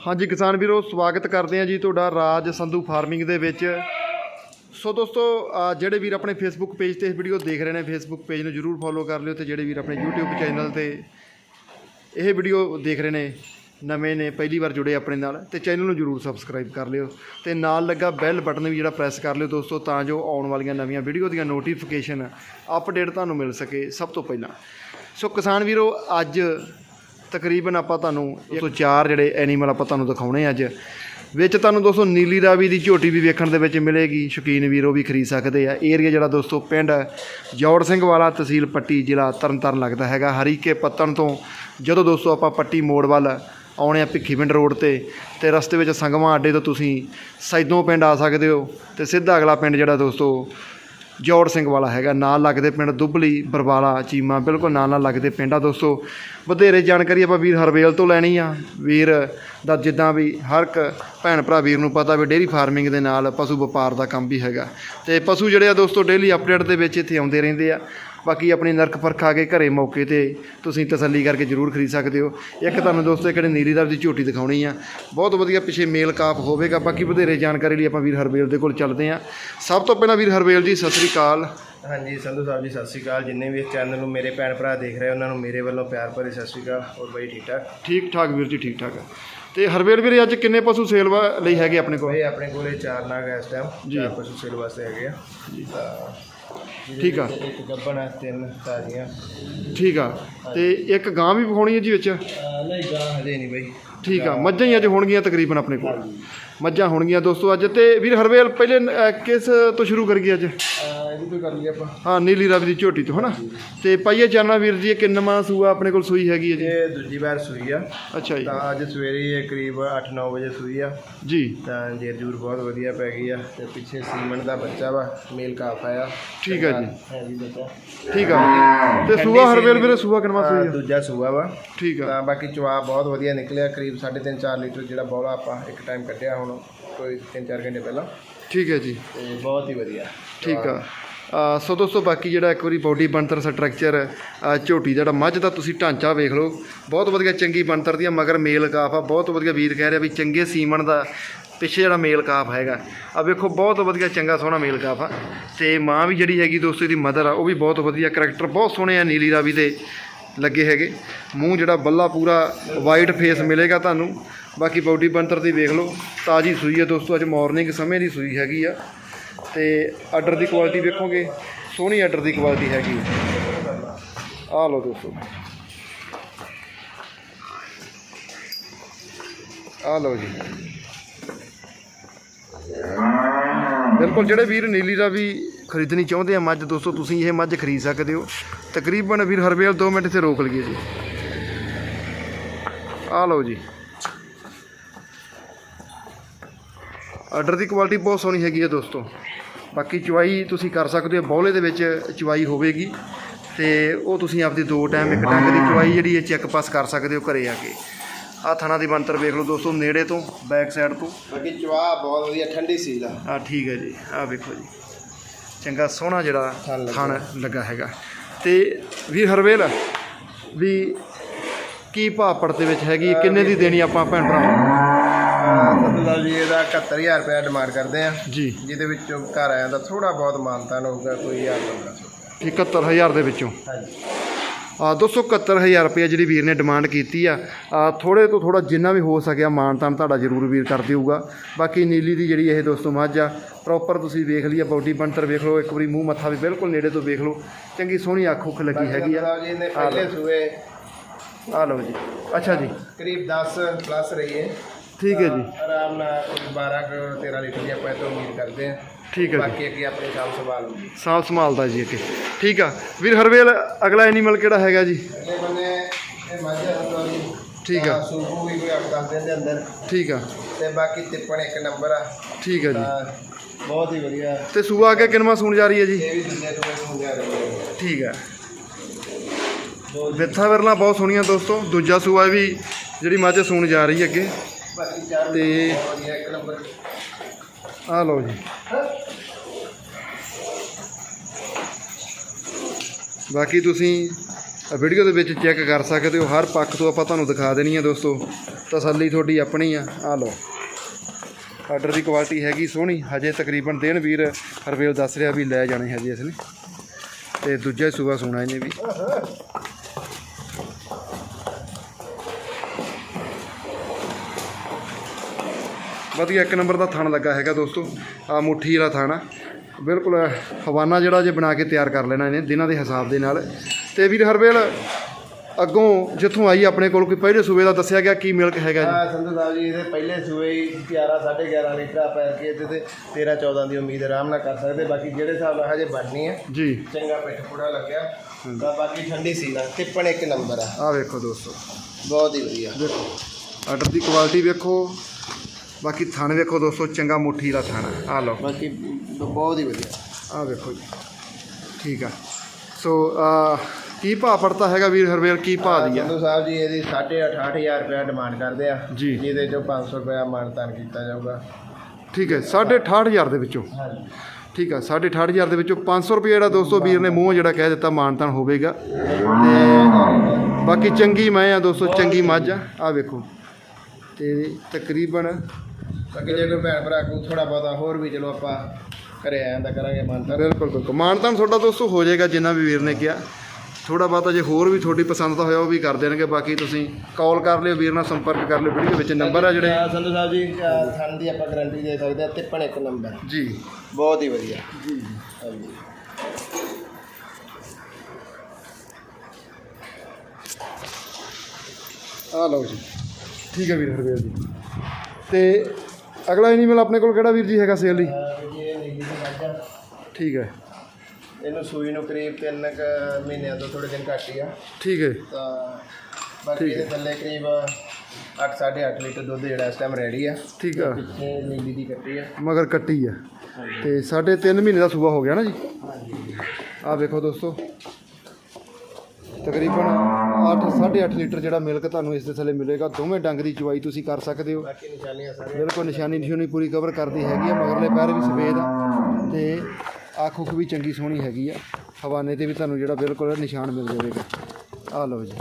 ਹਾਂਜੀ ਕਿਸਾਨ ਵੀਰੋ, ਸਵਾਗਤ ਕਰਦੇ ਹਾਂ ਜੀ ਤੁਹਾਡਾ ਰਾਜ ਸੰਧੂ ਫਾਰਮਿੰਗ ਦੇ ਵਿੱਚ। ਸੋ ਦੋਸਤੋ ਜਿਹੜੇ ਵੀਰ ਆਪਣੇ ਫੇਸਬੁੱਕ ਪੇਜ ਤੇ ਇਸ ਵੀਡੀਓ ਦੇਖ ਰਹੇ ਨੇ ਫੇਸਬੁੱਕ ਪੇਜ ਨੂੰ ਜਰੂਰ ਫੋਲੋ ਕਰ ਲਿਓ ਤੇ ਜਿਹੜੇ ਵੀਰ ਆਪਣੇ YouTube ਚੈਨਲ ਤੇ ਇਹ ਵੀਡੀਓ ਦੇਖ ਰਹੇ ਨੇ, ਨਵੇਂ ਨੇ, ਪਹਿਲੀ ਵਾਰ ਜੁੜੇ ਆਪਣੇ ਨਾਲ, ਤੇ ਚੈਨਲ ਨੂੰ ਜਰੂਰ ਸਬਸਕ੍ਰਾਈਬ ਕਰ ਲਿਓ ਤੇ ਨਾਲ ਲੱਗਾ ਬੈਲ ਬਟਨ ਵੀ ਜਿਹੜਾ ਪ੍ਰੈਸ ਕਰ ਲਿਓ ਦੋਸਤੋ, ਤਾਂ ਜੋ ਆਉਣ ਵਾਲੀਆਂ ਨਵੀਆਂ ਵੀਡੀਓ ਦੀਆਂ ਨੋਟੀਫਿਕੇਸ਼ਨ ਅਪਡੇਟ ਤੁਹਾਨੂੰ ਮਿਲ ਸਕੇ ਸਭ ਤੋਂ ਪਹਿਲਾਂ। ਸੋ ਕਿਸਾਨ ਵੀਰੋ, ਅੱਜ ਤਕਰੀਬਨ ਆਪਾਂ ਤੁਹਾਨੂੰ 104 ਜਿਹੜੇ ਐਨੀਮਲ ਆਪਾਂ ਤੁਹਾਨੂੰ ਦਿਖਾਉਣੇ ਅੱਜ, ਵਿੱਚ ਤੁਹਾਨੂੰ ਦੋਸਤੋ ਨੀਲੀ ਰਾਵੀ ਦੀ ਝੋਟੀ ਵੀ ਵੇਖਣ ਦੇ ਵਿੱਚ ਮਿਲੇਗੀ, ਸ਼ੌਕੀਨ ਵੀਰੋ ਵੀ ਖਰੀਦ ਸਕਦੇ ਆ। ਏਰੀਆ ਜਿਹੜਾ ਦੋਸਤੋ ਪਿੰਡ ਜੌੜ ਸਿੰਘ ਵਾਲਾ ਤਹਿਸੀਲ ਪੱਟੀ ਜ਼ਿਲ੍ਹਾ ਤਰਨਤਾਰਨ ਲੱਗਦਾ ਹੈਗਾ। ਹਰੀਕੇ ਪੱਤਣ ਤੋਂ ਜਦੋਂ ਦੋਸਤੋ ਆਪਾਂ ਪੱਟੀ ਮੋੜ ਵੱਲ ਆਉਣੇ ਆ ਭਿੱਖੀਵਿੰਡ ਰੋਡ ਤੇ ਤੇ ਰਸਤੇ ਵਿੱਚ ਸੰਗਵਾਂ ਅੱਡੇ ਤੋਂ ਤੁਸੀਂ ਸੈਦੋਂ ਪਿੰਡ ਆ ਸਕਦੇ ਹੋ, ਤੇ ਸਿੱਧਾ ਅਗਲਾ ਪਿੰਡ ਜਿਹੜਾ ਦੋਸਤੋ ਜੋੜ ਸਿੰਘ ਵਾਲਾ ਹੈਗਾ, ਨਾਲ ਲੱਗਦੇ ਪਿੰਡ ਦੁੱਬਲੀ, ਬਰਵਾਲਾ, ਚੀਮਾ, ਬਿਲਕੁਲ ਨਾਲ ਨਾਲ ਲੱਗਦੇ ਪਿੰਡ ਆ ਦੋਸਤੋ। ਵਧੇਰੇ ਜਾਣਕਾਰੀ ਆਪਾਂ ਵੀਰ ਹਰਵੇਲ ਤੋਂ ਲੈਣੀ ਆ। ਵੀਰ ਦਾ ਜਿੱਦਾਂ ਵੀ ਹਰ ਇੱਕ ਭੈਣ ਭਰਾ ਵੀਰ ਨੂੰ ਪਤਾ ਵੀ ਡੇਅਰੀ ਫਾਰਮਿੰਗ ਦੇ ਨਾਲ ਪਸ਼ੂ ਵਪਾਰ ਦਾ ਕੰਮ ਵੀ ਹੈਗਾ। ਤੇ ਪਸ਼ੂ ਜਿਹੜੇ ਆ ਦੋਸਤੋ ਡੇਲੀ ਅਪਡੇਟ ਦੇ ਵਿੱਚ ਇੱਥੇ ਆਉਂਦੇ ਰਹਿੰਦੇ ਆ। ਬਾਕੀ ਆਪਣੀ ਨਰਕ ਪਰਖ ਆ ਕੇ ਘਰੇ ਮੌਕੇ ਤੇ ਤੁਸੀਂ ਤਸੱਲੀ ਕਰਕੇ ਜ਼ਰੂਰ ਖਰੀਦ ਸਕਦੇ ਹੋ। ਇੱਕ ਤੁਹਾਨੂੰ ਦੋਸਤੋ ਇੱਕ ਨੀਲੀ ਰਾਵ ਦੀ ਝੋਟੀ ਦਿਖਾਉਣੀ ਆ। ਬਹੁਤ ਵਧੀਆ ਪਿੱਛੇ ਮੇਲ ਕਾਪ ਹੋਵੇਗਾ। ਬਾਕੀ ਵਧੇਰੇ ਜਾਣਕਾਰੀ ਲਈ ਆਪਾਂ ਵੀਰ ਹਰਵੇਲ ਦੇ ਕੋਲ ਚੱਲਦੇ ਆ। ਸਭ ਤੋਂ ਪਹਿਲਾਂ ਵੀਰ ਹਰਵੇਲ ਜੀ ਸਤਿ ਸ੍ਰੀ ਅਕਾਲ। ਹਾਂਜੀ ਸੰਧੂ ਸਾਹਿਬ ਜੀ ਸਤਿ ਸ਼੍ਰੀ ਅਕਾਲ। ਜਿੰਨੇ ਵੀ ਇਸ ਚੈਨਲ ਨੂੰ ਮੇਰੇ ਭੈਣ ਭਰਾ ਦੇਖ ਰਹੇ ਉਹਨਾਂ ਨੂੰ ਮੇਰੇ ਵੱਲੋਂ ਪਿਆਰ ਭਰੀ ਸਤਿ ਸ਼੍ਰੀ ਅਕਾਲ। ਹੋਰ ਬਾਈ ਠੀਕ ਠਾਕ? ਠੀਕ ਠਾਕ ਵੀਰ ਜੀ ਠੀਕ ਠਾਕ। ਤੇ ਹਰਵੇਲ ਵੀਰੇ ਅੱਜ ਕਿੰਨੇ ਪਸ਼ੂ ਸੇਲ ਲਈ ਹੈਗੇ ਆਪਣੇ ਕੋਲ? ਇਹ ਆਪਣੇ ਕੋਲੇ ਚਾਰ ਨਾਗ ਇਸ ਟਾਈਮ ਜੀ। ਚਾਰ ਪਸ਼ੂ ਸੇਲ ਵਾਸਤੇ ਹੈਗੇ ਆ। ਤਾਂ ਜਿਹਦੇ ਠੀਕ ਆ। ਇੱਕ ਗੱਬਣ ਹੈ ਤਿੰਨ ਤਾਜ਼ੀਆਂ। ਠੀਕ ਆ। ਤੇ ਇੱਕ ਗਾਂ ਵੀ ਵਿਖਾਉਣੀ ਹੈ ਜੀ ਵਿੱਚ? ਨਹੀਂ ਗਾਂ ਹਜੇ ਨਹੀਂ ਬਾਈ। ਠੀਕ ਆ। ਮੱਝਾਂ ਹੀ ਅੱਜ ਹੋਣਗੀਆਂ ਤਕਰੀਬਨ ਆਪਣੇ ਕੋਲ। ਮੱਝਾਂ ਹੋਣਗੀਆਂ ਦੋਸਤੋ ਅੱਜ। ਤੇ ਵੀਰ ਹਰਵੇਲ ਪਹਿਲੇ ਕਿਸ ਤੋਂ ਸ਼ੁਰੂ ਕਰੀਏ ਅੱਜ? ਇਹਦੀ ਤੋਂ ਕਰ ਲਈਏ ਆਪਾਂ ਹਾਂ ਨੀਲੀ ਰਾਵੀ ਦੀ ਝੋਟੀ ਤੋਂ ਹਨਾ? ਤੇ ਪਾਈਏ ਜਾਨਣਾ ਵੀਰ ਜੀ ਇਹ ਕਿੰਨਵਾਂ ਸੂਆ ਆਪਣੇ ਕੋਲ ਸੂਈ ਹੈਗੀ ਹੈ ਜੀ? ਇਹ ਦੂਜੀ ਵਾਰ ਸੂਈ ਆ। ਅੱਛਾ ਜੀ। ਤਾਂ ਅੱਜ ਸਵੇਰੇ ਇਹ ਕਰੀਬ 8-9 ਵਜੇ ਸੂਈ ਆ। ਜੀ। ਤਾਂ ਜੇਰ ਜੂਰ ਬਹੁਤ ਵਧੀਆ ਪੈ ਗਈ ਆ ਤੇ ਪਿੱਛੇ ਸੀਮਨ ਦਾ ਬੱਚਾ ਵਾ ਮੇਲ ਕਾਫ ਆਇਆ। ਠੀਕ ਆ ਜੀ। ਹੈ ਜੀ ਬੱਚਾ। ਠੀਕ ਆ। ਤੇ ਸੂਆ ਹਰਵੇਲ ਵੀਰੇ ਸੂਆ ਕਿੰਨਵਾਂ ਸੂਈ ਆ? ਦੂਜਾ ਸੂਆ ਵਾ। ਠੀਕ ਆ। ਤਾਂ ਬਾਕੀ ਚਵਾ ਬਹੁਤ ਵਧੀਆ ਨਿਕਲਿਆ ਕਰੀਬ 3.5-4 ਲੀਟਰ ਜਿਹੜਾ ਬੌਲਾ ਆਪਾਂ ਇੱਕ ਟਾਈਮ ਕੱਢਿਆ ਹੁਣ ਕੋਈ 3-4 ਘੰਟੇ ਪਹਿਲਾਂ। ਠੀਕ ਹੈ ਜੀ। ਤੇ ਬਹੁਤ ਹੀ ਵਧੀਆ। ਠੀਕ ਆ। ਸੋ ਦੋਸਤੋ, ਬਾਕੀ ਜਿਹੜਾ ਇੱਕ ਵਾਰੀ ਬਾਡੀ ਬਣਤਰ ਸਟਰਕਚਰ ਝੋਟੀ ਦਾ ਜਿਹੜਾ ਮੱਝ ਦਾ ਤੁਸੀਂ ਢਾਂਚਾ ਵੇਖ ਲਓ। ਬਹੁਤ ਵਧੀਆ ਚੰਗੀ ਬਣਤਰ ਦੀ ਮਗਰ ਮੇਲ ਕਾਫ ਆ। ਬਹੁਤ ਵਧੀਆ ਵੀਰ ਕਹਿ ਰਿਹਾ ਵੀ ਚੰਗੇ ਸੀਮਣ ਦਾ ਪਿੱਛੇ ਜਿਹੜਾ ਮੇਲ ਕਾਫ ਹੈਗਾ। ਆ ਵੇਖੋ, ਬਹੁਤ ਵਧੀਆ ਚੰਗਾ ਸੋਹਣਾ ਮੇਲ ਕਾਫ ਆ। ਤੇ ਮਾਂ ਵੀ ਜਿਹੜੀ ਹੈਗੀ ਦੋਸਤੋ, ਇਹਦੀ ਮਦਰ ਆ, ਉਹ ਵੀ ਬਹੁਤ ਵਧੀਆ ਕਰੈਕਟਰ ਬਹੁਤ ਸੋਹਣੇ ਆ ਨੀਲੀ ਰਾਵੀ ਦੇ ਲੱਗੇ ਹੈਗੇ। ਮੂੰਹ ਜਿਹੜਾ ਬੱਲਾ ਪੂਰਾ ਵਾਈਟ ਫੇਸ ਮਿਲੇਗਾ ਤੁਹਾਨੂੰ। ਬਾਕੀ ਬਾਡੀ ਬਣਤਰ ਦੀ ਵੇਖ ਲਓ। ਤਾਜੀ ਸੂਈ ਹੈ ਦੋਸਤੋ, ਅੱਜ ਮਾਰਨਿੰਗ ਸਮੇਂ ਦੀ ਸੂਈ ਹੈਗੀ ਆ। ਤੇ ਆਰਡਰ ਦੀ ਕੁਆਲਿਟੀ ਵੇਖੋਗੇ, ਸੋਹਣੀ ਆਰਡਰ ਦੀ ਕੁਆਲਿਟੀ ਹੈਗੀ। ਆ ਲਓ ਦੋਸਤੋ। ਆ ਲਓ ਜੀ। ਬਿਲਕੁਲ ਜਿਹੜੇ ਵੀਰ ਨੀਲੀ ਦਾ ਵੀ ਖਰੀਦਣੀ ਚਾਹੁੰਦੇ ਆ ਮੱਝ, ਦੋਸਤੋ, ਤੁਸੀਂ ਇਹ ਮੱਝ ਖਰੀਦ ਸਕਦੇ ਹੋ। ਤਕਰੀਬਨ ਵੀਰ ਹਰਵੇਲ 2 ਮਿੰਟ ਇੱਥੇ ਰੋਕ ਲਈਏ ਜੀ। ਆ ਲਓ ਜੀ। ਆਰਡਰ ਦੀ ਕੁਆਲਿਟੀ ਬਹੁਤ ਸੋਹਣੀ ਹੈਗੀ ਹੈ ਦੋਸਤੋ। ਬਾਕੀ ਚੁਆਈ ਤੁਸੀਂ ਕਰ ਸਕਦੇ ਹੋ ਬੌਲੇ ਦੇ ਵਿੱਚ ਚੁਆਈ ਹੋਵੇਗੀ ਤੇ ਉਹ ਤੁਸੀਂ ਆਪਦੀ ਦੋ ਟਾਈਮ ਇੱਕ ਡੰਗ ਦੀ ਚੁਆਈ ਜਿਹੜੀ ਹੈ ਚੈੱਕ ਪਾਸ ਕਰ ਸਕਦੇ ਹੋ ਘਰੇ ਆ ਕੇ। ਆ ਥਣਾ ਦੀ ਬੰਤਰ ਵੇਖ ਲਓ ਦੋਸਤੋ ਨੇੜੇ ਤੋਂ ਬੈਕ ਸਾਈਡ ਤੋਂ। ਬਾਕੀ ਚਵਾ ਬਹੁਤ ਵਧੀਆ ਠੰਡੀ ਸੀ ਦਾ ਆ ਠੀਕ ਹੈ ਜੀ ਆ ਵੇਖੋ ਜੀ। ਚੰਗਾ ਸੋਹਣਾ ਜਿਹੜਾ ਥਣ ਲੱਗਾ। ਹੈਗਾ। ਤੇ ਵੀਰ ਹਰਵੇਲ ਵੀ ਕੀ ਭਾਅ ਪੜਤੇ ਵਿੱਚ ਹੈਗੀ ਕਿੰਨੇ ਦੀ ਦੇਣੀ ਆਪਾਂ ਭੈਣ ਭਰਾ ਸਾਹਿਬ ਜੀ ਇਹਦਾ 71000 ਰੁਪਏ ਡਿਮਾਂਡ ਕਰਦੇ ਆ। ਜੀ। ਜਿਹਦੇ ਵਿੱਚੋਂ ਘਰ ਆਇਆ ਤਾਂ ਥੋੜਾ ਬਹੁਤ ਮਾਨਤਾਨ ਹੋਊਗਾ ਕੋਈ ਹਜ਼ਾਰ ਪੰਦਰਾਂ ਸੌ 71000 ਦੇ ਵਿੱਚੋਂ। ਹਾਂਜੀ। ਆ 271000 ਰੁਪਏ ਜਿਹੜੀ ਵੀਰ ਨੇ ਡਿਮਾਂਡ ਕੀਤੀ ਆ ਆ ਥੋੜੇ ਤੋਂ ਥੋੜਾ ਜਿੰਨਾ ਵੀ ਹੋ ਸਕਿਆ ਮਾਨਤਾਨ ਤੁਹਾਡਾ ਜ਼ਰੂਰ ਵੀਰ ਕਰ ਦਿਊਗਾ। ਬਾਕੀ ਨੀਲੀ ਦੀ ਜਿਹੜੀ ਇਹ ਦੋਸਤੋ ਮੱਝ ਆ ਪ੍ਰੋਪਰ ਤੁਸੀਂ ਵੇਖ ਲਈ ਆ ਬਾਡੀ ਬਣਤਰ ਵੇਖ ਲਓ ਇੱਕ ਵਾਰੀ ਮੂੰਹ ਮੱਥਾ ਵੀ ਬਿਲਕੁਲ ਨੇੜੇ ਤੋਂ ਵੇਖ ਲਓ। ਚੰਗੀ ਸੋਹਣੀ ਅੱਖ ਉੱਖ ਲੱਗੀ ਹੈਗੀ ਪਹਿਲੇ ਸੂਏ ਆ ਲਓ ਜੀ। ਅੱਛਾ ਜੀ। ਕਰੀਬ 10 ਪਲੱਸ ਰਹੀ ਹੈ ਠੀਕ ਹੈ ਜੀ। ਆਰਾਮ ਨਾਲ ਕੋਈ 12 ਕੁ 13 ਲੀਟਰ ਦੀ ਆਪਾਂ ਇਹ ਤੋਂ ਉਮੀਦ ਕਰਦੇ ਹਾਂ। ਠੀਕ ਹੈ ਜੀ। ਬਾਕੀ ਅੱਗੇ ਆਪਣੀ ਕੰਮ ਸੰਭਾਲ ਲੂਗੀ ਸਾਂਭ ਸੰਭਾਲਦਾ ਜੀ ਅੱਗੇ। ਠੀਕ ਆ। ਵੀਰ ਹਰਵੇਲ ਅਗਲਾ ਐਨੀਮਲ ਕਿਹੜਾ ਹੈਗਾ ਜੀ? ਅਗਲੇ ਬੰਨੇ ਇਹ ਮਾਝਾ ਰਤਵਾਰੀ ਠੀਕ ਆ। ਸੂਬੂ ਵੀ ਕੋਈ 8-10 ਦਿਨ ਦੇ ਅੰਦਰ। ਠੀਕ ਆ। ਤੇ ਬਾਕੀ ਤਿੱਪਣ ਇੱਕ ਨੰਬਰ ਆ। ਠੀਕ ਆ ਜੀ। ਤਾਂ ਬਹੁਤ ਹੀ ਵਧੀਆ। ਤੇ ਸੂਆ ਅੱਗੇ ਕਿੰਨਵਾਂ ਸੂਣ ਜਾ ਰਹੀ ਹੈ ਜੀ? ਇਹ ਵੀ ਤੋਂ ਰਹੇ ਠੀਕ ਆ। ਵਿੱਥਾ ਵਰਨਾ ਬਹੁਤ ਸੋਹਣੀਆਂ ਦੋਸਤੋ। ਦੂਜਾ ਸੂਆ ਵੀ ਜਿਹੜੀ ਮੱਝ ਸੂਣ ਜਾ ਰਹੀ ਹੈ ਅੱਗੇ। ਬਾਕੀ ਚਾਰ ਤੇ- ਵਧੀਆ ਇੱਕ ਨੰਬਰ ਆ ਲਓ ਜੀ। ਬਾਕੀ ਤੁਸੀਂ ਵੀਡੀਓ ਦੇ ਵਿੱਚ ਚੈੱਕ ਕਰ ਸਕਦੇ ਹੋ। ਹਰ ਪੱਖ ਤੋਂ ਆਪਾਂ ਤੁਹਾਨੂੰ ਦਿਖਾ ਦੇਣੀ ਆ ਦੋਸਤੋ। ਤਸੱਲੀ ਤੁਹਾਡੀ ਆਪਣੀ ਆ। ਆ ਲਓ। ਆਰਡਰ ਦੀ ਕੁਆਲਿਟੀ ਹੈਗੀ ਸੋਹਣੀ। ਹਜੇ ਤਕਰੀਬਨ ਦਿਨ ਵੀਰ ਹਰਵੇਲ ਦੱਸ ਰਿਹਾ ਵੀ ਲੈ ਜਾਣੇ ਹਜੇ ਇਸਨੇ ਤੇ ਦੂਜਾ ਹੀ ਸੂਆ ਸੋਣਾ ਇਹਨੇ ਵੀ। ਵਧੀਆ ਇੱਕ ਨੰਬਰ ਦਾ ਥਣ ਲੱਗਾ ਹੈਗਾ ਦੋਸਤੋ। ਆ ਮੁੱਠੀ ਵਾਲਾ ਥਣ। ਆ ਬਿਲਕੁਲ ਹਵਾਨਾ ਜਿਹੜਾ ਜੇ ਬਣਾ ਕੇ ਤਿਆਰ ਕਰ ਲੈਣਾ ਇਹਨੇ ਦਿਨਾਂ ਦੇ ਹਿਸਾਬ ਦੇ ਨਾਲ। ਤੇ ਵੀਰ ਹਰਵੇਲ ਅੱਗੋਂ ਜਿੱਥੋਂ ਆਈ ਆਪਣੇ ਕੋਲ ਕੋਈ ਪਹਿਲੇ ਸੂਬੇ ਦਾ ਦੱਸਿਆ ਗਿਆ ਕੀ ਮਿਲਕ ਹੈਗਾ ਜੀ? ਆ ਸੰਧੂ ਸਾਹਿਬ ਜੀ ਇਹਦੇ ਪਹਿਲੇ ਸੂਏ ਹੀ 11 11.5 ਲੀਟਰ ਪੈਰ ਕੇ ਇਹਦੇ ਤੇ 13 14 ਦੀ ਉਮੀਦ ਆਰਾਮ ਨਾਲ ਕਰ ਸਕਦੇ। ਬਾਕੀ ਜਿਹੜੇ ਹਿਸਾਬ ਨਾਲ ਹਜੇ ਬਣਨੀ ਹੈ ਜੀ। ਚੰਗਾ ਪਿੱਠ ਪੂੜਾ ਲੱਗਿਆ। ਤਾਂ ਬਾਕੀ ਠੰਡੀ ਸੀ ਨਾ ਟਿੱਪਣ ਇੱਕ ਨੰਬਰ ਆ। ਆਹ ਵੇਖੋ ਦੋਸਤੋ। ਬਹੁਤ ਹੀ ਵਧੀਆ। ਵੇਖੋ ਆਰਡਰ ਦੀ ਕੁਆਲਿਟੀ ਵੇਖੋ। ਬਾਕੀ ਥਣ ਵੇਖੋ ਦੋਸਤੋ ਚੰਗਾ ਮੁੱਠੀ ਦਾ ਥਣ। ਆ ਆਹ ਲਓ। ਬਾਕੀ ਬਹੁਤ ਹੀ ਵਧੀਆ। ਆਹ ਵੇਖੋ ਜੀ। ਠੀਕ ਆ। ਸੋ ਆ ਕੀ ਭਾਅ ਪੜਤਾ ਹੈਗਾ ਵੀਰ ਹਰਵੇਲ? ਕੀ ਭਾਅ ਦੀ ਆ? ਸੰਧੂ ਸਾਹਿਬ ਜੀ ਇਹਦੀ 8.5000 ਰੁਪਇਆ ਡਿਮਾਂਡ ਕਰਦੇ ਆ। ਜੀ। ਜਿਹਦੇ ਚੋਂ 500 ਰੁਪਇਆ ਮਾਨਤਾਨ ਕੀਤਾ ਜਾਊਗਾ। ਠੀਕ ਹੈ 68500 ਦੇ ਵਿੱਚੋਂ। ਠੀਕ ਆ 68500 ਦੇ ਵਿੱਚੋਂ 500 ਰੁਪਏ ਜਿਹੜਾ ਦੋਸਤੋ ਵੀਰ ਨੇ ਮੂੰਹ ਜਿਹੜਾ ਕਹਿ ਦਿੱਤਾ ਮਾਨਤਾਨ ਹੋਵੇਗਾ। ਤੇ ਬਾਕੀ ਚੰਗੀ ਮੈਂ ਆ ਦੋਸਤੋ ਚੰਗੀ ਮੱਝ ਆ। ਆ ਵੇਖੋ। ਤੇ ਤਕਰੀਬਨ ਬਾਕੀ ਜੇ ਕੋਈ ਭੈਣ ਭਰਾ ਕੋਈ ਥੋੜਾ ਬਹੁਤਾ ਹੋਰ ਵੀ ਚਲੋ ਆਪਾਂ ਆਇਆ ਤਾਂ ਕਰਾਂਗੇ ਮਾਨਤਾਨ ਬਿਲਕੁਲ ਬਿਲਕੁਲ। ਮਾਨਤਾਨ ਤੁਹਾਡਾ ਦੋਸਤੋ ਹੋ ਜਾਏਗਾ ਜਿੰਨਾ ਵੀ ਵੀਰ ਨੇ ਕਿਹਾ। ਥੋੜਾ ਬਹੁਤਾ ਜੇ ਹੋਰ ਵੀ ਤੁਹਾਡੀ ਪਸੰਦ ਦਾ ਹੋਇਆ ਉਹ ਵੀ ਕਰ ਦੇਣਗੇ। ਬਾਕੀ ਤੁਸੀਂ ਕਾਲ ਕਰ ਲਿਓ ਵੀਰ ਨਾਲ ਸੰਪਰਕ ਕਰ ਲਿਓ ਵੀਡੀਓ ਵਿੱਚ ਨੰਬਰ ਆ ਜਿਹੜੇ। ਸੰਧੂ ਸਾਹਿਬ ਜੀ ਥਣ ਦੀ ਆਪਾਂ ਗਾਰੰਟੀ ਦੇ ਸਕਦੇ ਆ ਤਿੱਪਣ ਇੱਕ ਨੰਬਰ। ਜੀ। ਬਹੁਤ ਹੀ ਵਧੀਆ। ਜੀ। ਹਾਂਜੀ। ਆ ਲਓ ਜੀ। ਠੀਕ ਹੈ ਵੀਰ ਹਰਵੇਲ ਜੀ। ਤੇ ਅਗਲਾ ਐਨੀਮਲ ਆਪਣੇ ਕੋਲ ਕਿਹੜਾ ਵੀਰ ਜੀ ਹੈਗਾ ਸੇਲ ਲਈ ਅਹ ਜੀ ਇਹ ਨੀਲੀ ਦੀ ਮੱਝ ਆ ਠੀਕ ਹੈ। ਇਹਨੂੰ ਸੂਈ ਨੂੰ ਕਰੀਬ 3 ਮਹੀਨਿਆਂ ਤੋਂ ਥੋੜੇ ਦਿਨ ਘੱਟ ਹੀ ਆ। ਠੀਕ ਹੈ। ਤਾਂ ਬਾਕੀ ਇਹਦੇ ਥੱਲੇ ਕਰੀਬ 8 8.5 ਲੀਟਰ ਦੁੱਧ ਜਿਹੜਾ ਇਸ ਟਾਈਮ ਰੈਡੀ ਆ। ਠੀਕ ਆ। ਪਿੱਛੇ ਨੀਲੀ ਦੀ ਕੱਟੀ ਆ। ਮਗਰ ਕੱਟੀ ਆ। ਤੇ ਸਾਢੇ ਤਿੰਨ ਮਹੀਨੇ ਦਾ ਸੂਆ ਹੋ ਗਿਆ ਨਾ ਜੀ? ਆ ਵੇਖੋ ਦੋਸਤੋ। ਤਕਰੀਬਨ 8 8.5 ਲੀਟਰ ਜਿਹੜਾ ਮਿਲਕ ਤੁਹਾਨੂੰ ਇਸ ਦੇ ਥੱਲੇ ਮਿਲੇਗਾ ਦੋਵੇਂ ਡੰਗ ਦੀ ਚੁਆਈ ਤੁਸੀਂ ਕਰ ਸਕਦੇ ਹੋ। ਬਾਕੀ ਨਿਸ਼ਾਨੀਆਂ ਸਾਰੇ ਬਿਲਕੁਲ ਨਿਸ਼ਾਨੀ ਨਿਸ਼ਾਨੀ ਪੂਰੀ ਕਵਰ ਕਰਦੀ ਹੈਗੀ ਆ ਮਗਰਲੇ ਪੈਰ ਵੀ ਸਫੇਦ ਆ ਤੇ ਅੱਖ ਉੱਖ ਵੀ ਚੰਗੀ ਸੋਹਣੀ ਹੈਗੀ ਆ। ਹਵਾਨੇ ਤੇ ਵੀ ਤੁਹਾਨੂੰ ਜਿਹੜਾ ਬਿਲਕੁਲ ਨਿਸ਼ਾਨ ਮਿਲ ਜਾਵੇਗਾ। ਆ ਲਓ ਜੀ।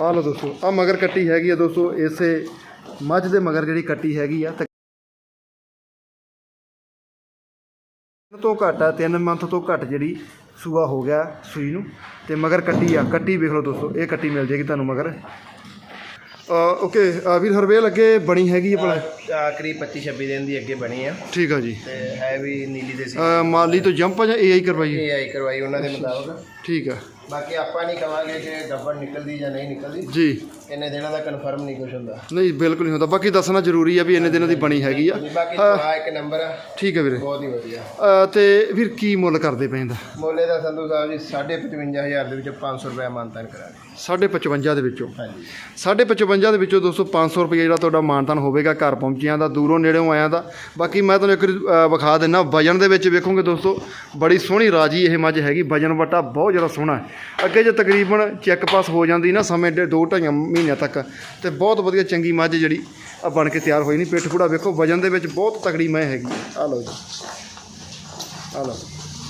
ਆ ਲਓ ਦੋਸਤੋ ਆ ਮਗਰ ਕੱਟੀ ਹੈਗੀ ਆ ਦੋਸਤੋ ਇਸੇ ਮੱਝ ਦੇ ਮਗਰ ਜਿਹੜੀ ਕੱਟੀ ਹੈਗੀ ਆ ਤੋਂ ਘੱਟ ਆ 3 ਮੰਥ ਤੋਂ ਘੱਟ ਜਿਹੜੀ ਸੂਆ ਹੋ ਗਿਆ ਸੂਈ ਨੂੰ। ਤੇ ਮਗਰ ਕੱਟੀ ਆ ਕੱਟੀ ਵੇਖ ਲਓ ਦੋਸਤੋ ਇਹ ਕੱਟੀ ਮਿਲ ਜੇਗੀ ਤੁਹਾਨੂੰ ਮਗਰ। ਓਕੇ ਵੀਰ ਹਰਵੇਲ ਅੱਗੇ ਬਣੀ ਹੈਗੀ ਆ ਭਲਾ? ਆ ਕਰੀਬ 25 26 ਦਿਨ ਦੀ ਅੱਗੇ ਬਣੀ ਆ। ਠੀਕ ਆ ਜੀ। ਤੇ ਹੈ ਵੀ ਨੀਲੀ ਦੇ ਸੀ ਮਾਲੀ ਤੋਂ ਜੰਪ ਆ ਜਾਂ ਏਆਈ ਕਰਵਾਈਏ ਇਹ ਆਈ ਕਰਵਾਈ ਉਹਨਾਂ ਦੇ ਮੁਤਾਬਕ। ਠੀਕ ਆ। ਬਾਕੀ ਆਪਾਂ ਨਹੀਂ ਕਵਾਂਗੇ ਕਿ ਗੱਬੜ ਨਿਕਲਦੀ ਜਾਂ ਨਹੀਂ ਨਿਕਲਦੀ। ਜੀ। ਇੰਨੇ ਦਿਨਾਂ ਦਾ ਕਨਫਰਮ ਨਹੀਂ ਕੁਝ ਹੁੰਦਾ। ਨਹੀਂ ਬਿਲਕੁਲ ਨਹੀਂ ਹੁੰਦਾ। ਬਾਕੀ ਦੱਸਣਾ ਜ਼ਰੂਰੀ ਆ ਵੀ ਇੰਨੇ ਦਿਨਾਂ ਦੀ ਬਣੀ ਹੈਗੀ ਆ। ਬਾਕੀ ਆ ਇੱਕ ਨੰਬਰ ਆ। ਠੀਕ ਆ ਵੀਰੇ। ਬਹੁਤ ਹੀ ਵਧੀਆ। ਤੇ ਵੀਰ ਕੀ ਮੁੱਲ ਕਰਦੇ ਪੈਂਦਾ ਮੋਲੇ ਦਾ ਸੰਧੂ ਸਾਹਿਬ ਜੀ 55000 ਦੇ ਵਿੱਚੋਂ 500 ਰੁਪਏ ਮਾਨਤਾਨ ਕਰਾਂਗੇ 55 ਦੇ ਵਿੱਚੋਂ? ਹਾਂਜੀ। 55 ਦੇ ਵਿੱਚੋਂ ਦੋਸਤੋ 500 ਰੁਪਏ ਜਿਹੜਾ ਤੁਹਾਡਾ ਮਾਨਤਾਨ ਹੋਵੇਗਾ ਘਰ ਪਹੁੰਚਿਆਂ ਦਾ ਦੂਰੋਂ ਨੇੜਿਓਂ ਆਇਆਂ ਦਾ। ਬਾਕੀ ਮੈਂ ਤੁਹਾਨੂੰ ਇੱਕ ਵਿਖਾ ਦਿੰਨਾ ਵਜਨ ਦੇ ਵਿੱਚ ਵੇਖੋਗੇ ਦੋਸਤੋ ਬੜੀ ਸੋਹਣੀ ਰਾਜੀ ਇਹ ਮੱਝ ਹੈਗੀ। ਵਜਨ ਵਟਾ ਬਹੁਤ ਜ਼ਿਆਦਾ ਸੋਹਣਾ ਹੈ। ਅੱਗੇ ਜੇ ਤਕਰੀਬਨ ਚੈੱਕ ਪਾਸ ਹੋ ਜਾਂਦੀ ਨਾ ਸਮੇਂ ਦੇ ਦੋ ਢਾਈਆਂ ਮਹੀਨਿਆਂ ਤੱਕ ਤੇ ਬਹੁਤ ਵਧੀਆ ਚੰਗੀ ਮੱਝ ਜਿਹੜੀ ਆ ਬਣ ਕੇ ਤਿਆਰ ਹੋਈ ਨਹੀਂ ਪਿੱਠ ਪੂੜਾ ਵੇਖੋ ਵਜਨ ਦੇ ਵਿੱਚ ਬਹੁਤ ਤਕੜੀ ਮੈਂ ਹੈਗੀ ਆ। ਲਓ ਜੀ। ਆ ਲਓ।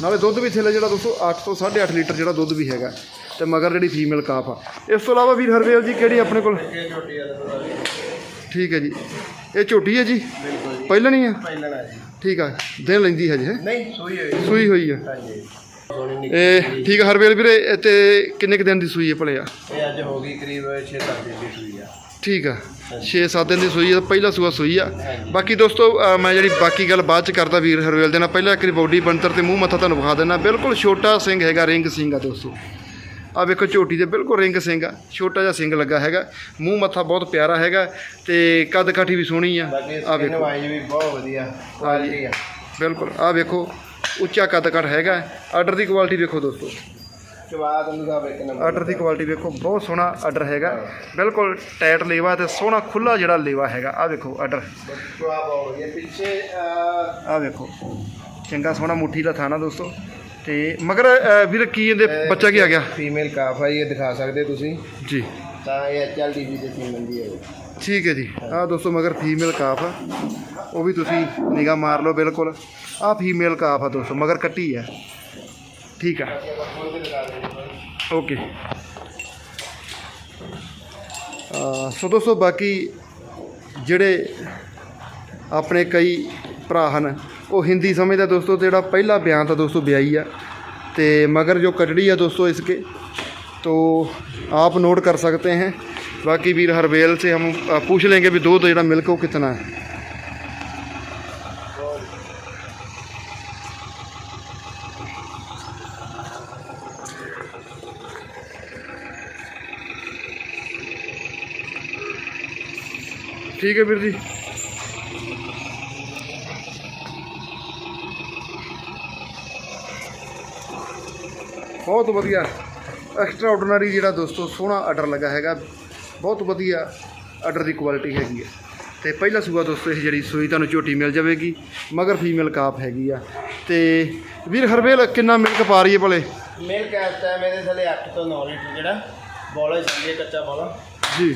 ਨਾਲੇ ਦੁੱਧ ਵੀ ਥੱਲੇ ਜਿਹੜਾ ਦੋਸਤੋ 8 ਤੋਂ 8.5 ਲੀਟਰ ਜਿਹੜਾ ਦੁੱਧ ਵੀ ਹੈਗਾ ਤੇ ਮਗਰ ਜਿਹੜੀ ਫੀਮੇਲ ਕਾਫ ਆ। ਇਸ ਤੋਂ ਇਲਾਵਾ ਵੀਰ ਹਰਵੇਲ ਜੀ ਕਿਹੜੀ ਆਪਣੇ ਕੋਲ? ਜੀ ਠੀਕ ਹੈ ਜੀ। ਇਹ ਝੋਟੀ ਹੈ ਜੀ? ਬਿਲਕੁਲ ਜੀ। ਪਹਿਲਣੀ ਆ? ਪਹਿਲਣਾ ਜੀ। ਠੀਕ ਆ। ਦਿਨ ਲੈਂਦੀ ਹਜੇ ਹੈ? ਨਹੀਂ ਸੂਈ ਹੋਈ ਸੂਈ ਹੋਈ ਆ। ਹਾਂਜੀ। ਇਹ ਠੀਕ ਆ ਹਰਵੇਲ ਵੀਰੇ ਤੇ ਕਿੰਨੇ ਕੁ ਦਿਨ ਦੀ ਸੂਈ ਹੈ ਭਲਿਆ? ਇਹ ਅੱਜ ਹੋ ਗਈ ਕਰੀਬ 6-7 ਦਿਨ ਦੀ ਸੂਈ ਆ। ਠੀਕ ਆ 6-7 ਦਿਨ ਦੀ ਸੂਈ ਆ ਪਹਿਲਾ ਸੂਆ ਸੂਈ ਆ। ਬਾਕੀ ਦੋਸਤੋ ਅ, ਮੈਂ ਜਿਹੜੀ ਬਾਕੀ ਗੱਲ ਬਾਅਦ ਚ ਕਰਦਾ ਵੀਰ ਹਰਵੇਲ ਦੇ ਨਾਲ ਪਹਿਲਾਂ ਇੱਕ ਬੋਡੀ ਬਣਤਰ ਤੇ ਮੂੰਹ ਮੱਥਾ ਤੁਹਾਨੂੰ ਵਿਖਾ ਦਿੰਦਾ। ਬਿਲਕੁਲ ਛੋਟਾ ਸਿੰਘ ਹੈਗਾ ਰਿੰਗ ਸਿੰਘ ਆ ਦੋਸਤੋ। ਆ ਵੇਖੋ ਝੋਟੀ ਦੇ ਬਿਲਕੁਲ ਰਿੰਗ ਸਿੰਘ ਆ ਛੋਟਾ ਜਿਹਾ ਸਿੰਘ ਲੱਗਾ ਹੈਗਾ। ਮੂੰਹ ਮੱਥਾ ਬਹੁਤ ਪਿਆਰਾ ਹੈਗਾ ਤੇ ਕੱਦ ਕਾਠੀ ਵੀ ਸੋਹਣੀ ਆ। ਬਾਕੀ ਆ ਸਕਿਨ ਵੇਖੋ। ਵਾਈਜ਼ ਵੀ ਬਹੁਤ ਵਧੀਆ ਕੁਆਲਿਟੀ ਆ। ਬਿਲਕੁਲ ਆ ਵੇਖੋ। ਉੱਚਾ ਕੱਦ ਕਾਠ ਹੈਗਾ ਆਰਡਰ ਦੀ ਕੁਆਲਿਟੀ ਵੇਖੋ ਦੋਸਤੋ। ਦੰਦੂ ਸਾਹਿਬ ਇੱਕ ਨੰਬਰ ਆਰਡਰ ਦੀ ਕੁਆਲਿਟੀ ਵੇਖੋ ਬਹੁਤ ਸੋਹਣਾ ਆਰਡਰ ਹੈਗਾ ਬਿਲਕੁਲ ਟਾਈਟ ਲੇਵਾ ਤੇ ਸੋਹਣਾ ਖੁੱਲਾ ਜਿਹੜਾ ਲੇਵਾ ਹੈਗਾ। ਆ ਵੇਖੋ ਆਰਡਰ ਪਿੱਛੇ ਅਹ, ਆ ਵੇਖੋ। ਚੰਗਾ ਸੋਹਣਾ ਮੁੱਠੀ ਦਾ ਥਾਣਾ ਦੋਸਤੋ। ਤੇ ਮਗਰ ਵੀਰ ਕੀ ਇਹਦੇ ਬੱਚਾ ਕੀ ਆ ਗਿਆ? ਫੀਮੇਲ ਕਾਫ ਆ ਇਹ ਦਿਖਾ ਸਕਦੇ ਤੁਸੀਂ। ਜੀ। ਠੀਕ ਹੈ ਜੀ। ਆਹ ਦੋਸਤੋ, ਮਗਰ ਫੀਮੇਲ ਕਾਫ ਆ। ਉਹ ਵੀ ਤੁਸੀਂ ਨਿਗਾਹ ਮਾਰ ਲਓ ਬਿਲਕੁਲ। ਆਹ ਫੀਮੇਲ ਕਾਫ ਆ ਦੋਸਤੋ, ਮਗਰ ਕੱਟੀ ਆ। ਠੀਕ ਆ। ਓਕੇ ਸੋ ਦੋਸਤੋ, ਬਾਕੀ ਜਿਹੜੇ ਆਪਣੇ ਕਈ ਭਰਾ ਹਨ, ਉਹ ਹਿੰਦੀ ਸਮਝਦਾ ਦੋਸਤੋ ਜਿਹੜਾ ਪਹਿਲਾ ਬਿਆਨ ਤਾਂ ਦੋਸਤੋ ਵਿਆਹੀ ਆ। ਤੇ ਮਗਰ ਜੋ ਕਟੜੀ ਆ ਦੋਸਤੋ ਇਸਕੇ तो आप नोट कर सकते हैं। बाकी वीर हरबेल से हम पूछ लेंगे भी दूध तो जो मिल्क वो कितना है। ठीक है भीर जी। बहुत बढ़िया। ਐਕਸਟਰਾ ਆਰਡੀਨਰੀ ਜਿਹੜਾ ਦੋਸਤੋ ਸੋਹਣਾ ਆਰਡਰ ਲੱਗਾ ਹੈਗਾ। ਬਹੁਤ ਵਧੀਆ ਆਰਡਰ ਦੀ ਕੁਆਲਿਟੀ ਹੈਗੀ ਹੈ। ਤੇ ਪਹਿਲਾ ਸੂਆ ਦੋਸਤੋ ਇਹ ਜਿਹੜੀ ਸੂਈ ਤੁਹਾਨੂੰ ਝੋਟੀ ਮਿਲ ਜਾਵੇਗੀ ਮਗਰ ਫੀਮੇਲ ਕਾਪ ਹੈਗੀ ਆ। ਤੇ ਵੀਰ ਹਰਵੇਲ ਕਿੰਨਾ ਮਿਲਕ ਪਾ ਰਹੀ ਹੈ ਭਲੇ? ਮਿਲਕ ਇਸ ਟਾਈਮ ਇਹਦੇ ਥੱਲੇ 8 ਤੋਂ 9 ਲੀਟਰ ਜਿਹੜਾ ਬੋਲਾ ਜਾਂਦੀ ਹੈ ਕੱਚਾ ਬੋਲਾ। ਜੀ।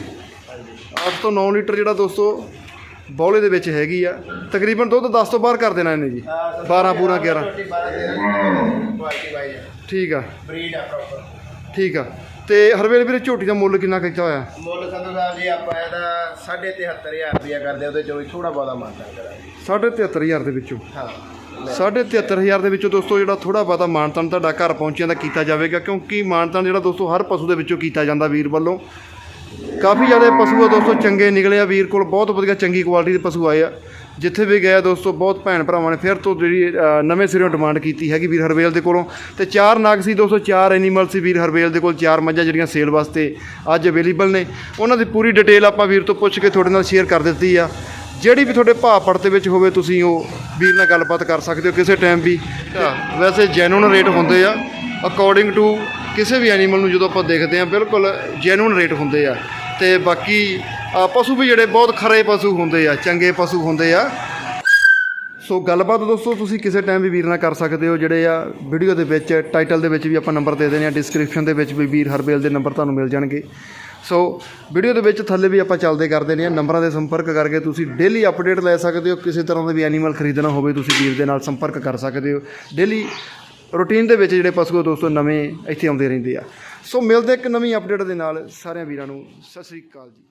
ਹਾਂਜੀ 8 ਤੋਂ 9 ਲੀਟਰ ਜਿਹੜਾ ਦੋਸਤੋ ਬੌਲੇ ਦੇ ਵਿੱਚ ਹੈਗੀ ਆ। ਤਕਰੀਬਨ ਦੁੱਧ 10 ਤੋਂ ਬਾਹਰ ਕਰ ਦੇਣਾ ਇਹਨੇ ਜੀ। 12 ਪੂਰਾ 11 ਛੋਟੀ 12 13 ਕੁਆਲਿਟੀ ਵਾਈਜ਼ ਠੀਕ ਆ। ਬਰੀਡ ਆ ਪ੍ਰੋਪਰ ਠੀਕ ਆ। ਤੇ ਹਰਵੇਲ ਵੀਰੇ ਝੋਟੀ ਦਾ ਮੁੱਲ ਕਿੰਨਾ ਕੀਤਾ ਹੋਇਆ? ਮੁੱਲ ਸੰਧੂ ਸਾਹਿਬ ਜੀ ਆਪਾਂ ਇਹਦਾ 73500 ਰੁਪਇਆ ਕਰਦੇ ਉਹਦੇ ਚੋਂ ਵੀ ਥੋੜਾ ਬਹੁਤਾ ਮਾਨਤਾ ਕਰਾਂਗੇ। 73500 ਦੇ ਵਿੱਚੋਂ? ਹਾਂ। ਸਾਢੇ 73000 ਦੇ ਵਿੱਚੋਂ ਦੋਸਤੋ ਜਿਹੜਾ ਥੋੜਾ ਬਹੁਤਾ ਮਾਨਤਨ ਤੁਹਾਡਾ ਘਰ ਪਹੁੰਚਿਆਂ ਦਾ ਕੀਤਾ ਜਾਵੇਗਾ ਕਿਉਂਕਿ ਮਾਨਤਨ ਜਿਹੜਾ ਦੋਸਤੋ ਹਰ ਪਸ਼ੂ ਦੇ ਵਿੱਚੋਂ ਕੀਤਾ ਜਾਂਦਾ ਵੀਰ ਵੱਲੋਂ। ਕਾਫੀ ਜ਼ਿਆਦਾ ਪਸ਼ੂ ਆ ਦੋਸਤੋ, ਚੰਗੇ ਨਿਕਲੇ ਆ। ਵੀਰ ਕੋਲ ਬਹੁਤ ਵਧੀਆ ਚੰਗੀ ਕੁਆਲਿਟੀ ਦੇ ਪਸ਼ੂ ਆਏ ਆ। ਜਿੱਥੇ ਵੀ ਗਏ ਦੋਸਤੋ, ਬਹੁਤ ਭੈਣ ਭਰਾਵਾਂ ਨੇ ਫਿਰ ਤੋਂ ਜਿਹੜੀ ਨਵੇਂ ਸਿਰੋਂ ਡਿਮਾਂਡ ਕੀਤੀ ਹੈਗੀ ਵੀਰ ਹਰਵੇਲ ਦੇ ਕੋਲੋਂ। ਤੇ ਚਾਰ ਨਾਗ ਸੀ ਦੋਸਤੋ, ਚਾਰ ਐਨੀਮਲ ਸੀ ਵੀਰ ਹਰਵੇਲ ਦੇ ਕੋਲ, ਚਾਰ ਮੱਝਾਂ ਜਿਹੜੀਆਂ ਸੇਲ ਵਾਸਤੇ ਅੱਜ ਅਵੇਲੇਬਲ ਨੇ। ਉਹਨਾਂ ਦੀ ਪੂਰੀ ਡਿਟੇਲ ਆਪਾਂ ਵੀਰ ਤੋਂ ਪੁੱਛ ਕੇ ਤੁਹਾਡੇ ਨਾਲ ਸ਼ੇਅਰ ਕਰ ਦਿੱਤੀ ਆ। ਜਿਹੜੀ ਵੀ ਤੁਹਾਡੇ ਭਾਅ ਪੜਤੇ ਵਿੱਚ ਹੋਵੇ, ਤੁਸੀਂ ਉਹ ਵੀਰ ਨਾਲ ਗੱਲਬਾਤ ਕਰ ਸਕਦੇ ਹੋ ਕਿਸੇ ਟਾਈਮ ਵੀ। ਵੈਸੇ ਜੈਨੂਨ ਰੇਟ ਹੁੰਦੇ ਆ। ਅਕੋਰਡਿੰਗ ਟੂ ਕਿਸੇ ਵੀ ਐਨੀਮਲ ਨੂੰ ਜਦੋਂ ਆਪਾਂ ਦੇਖਦੇ ਆ ਬਿਲਕੁਲ ਜੈਨੂਨ ਰੇਟ ਹੁੰਦੇ ਆ। ਤੇ ਬਾਕੀ ਪਸ਼ੂ ਵੀ ਜਿਹੜੇ ਬਹੁਤ ਖਰੇ ਪਸ਼ੂ ਹੁੰਦੇ ਆ, ਚੰਗੇ ਪਸ਼ੂ ਹੁੰਦੇ ਆ। ਸੋ ਗੱਲਬਾਤ ਦੋਸਤੋ, ਤੁਸੀਂ ਕਿਸੇ ਟਾਈਮ ਵੀ ਵੀਰ ਨਾਲ ਕਰ ਸਕਦੇ ਹੋ, ਜਿਹੜੇ ਆ ਵੀਡੀਓ ਦੇ ਵਿੱਚ ਟਾਈਟਲ ਦੇ ਵਿੱਚ ਵੀ ਆਪਾਂ ਨੰਬਰ ਦੇ ਦੇਣੇ ਆ ਡਿਸਕ੍ਰਿਪਸ਼ਨ ਦੇ ਵਿੱਚ ਵੀ ਵੀਰ ਹਰਬੇਲ ਦੇ ਨੰਬਰ ਤੁਹਾਨੂੰ ਮਿਲ ਜਾਣਗੇ। ਸੋ ਵੀਡੀਓ ਦੇ ਵਿੱਚ ਥੱਲੇ ਵੀ ਆਪਾਂ ਚੱਲਦੇ ਕਰਦੇ ਨੇ ਨੰਬਰਾਂ ਦੇ ਸੰਪਰਕ ਕਰਕੇ ਤੁਸੀਂ ਡੇਲੀ ਅਪਡੇਟ ਲੈ ਸਕਦੇ ਹੋ, ਕਿਸੇ ਤਰ੍ਹਾਂ ਦਾ ਵੀ ਐਨੀਮਲ ਖਰੀਦਣਾ ਹੋਵੇ, ਤੁਸੀਂ ਵੀਰ ਦੇ ਨਾਲ ਸੰਪਰਕ ਕਰ ਸਕਦੇ ਹੋ। ਡੇਲੀ ਰੂਟੀਨ ਦੇ ਵਿੱਚ ਜਿਹੜੇ ਪਸ਼ੂ ਦੋਸਤੋ, ਨਵੇਂ ਇੱਥੇ ਆਉਂਦੇ ਰਹਿੰਦੇ ਆ। ਸੋ ਮਿਲਦੇ ਇੱਕ ਨਵੀਂ ਅਪਡੇਟ ਦੇ ਨਾਲ। ਸਾਰਿਆਂ ਵੀਰਾਂ ਨੂੰ ਸਤਿ ਸ੍ਰੀ ਅਕਾਲ ਜੀ।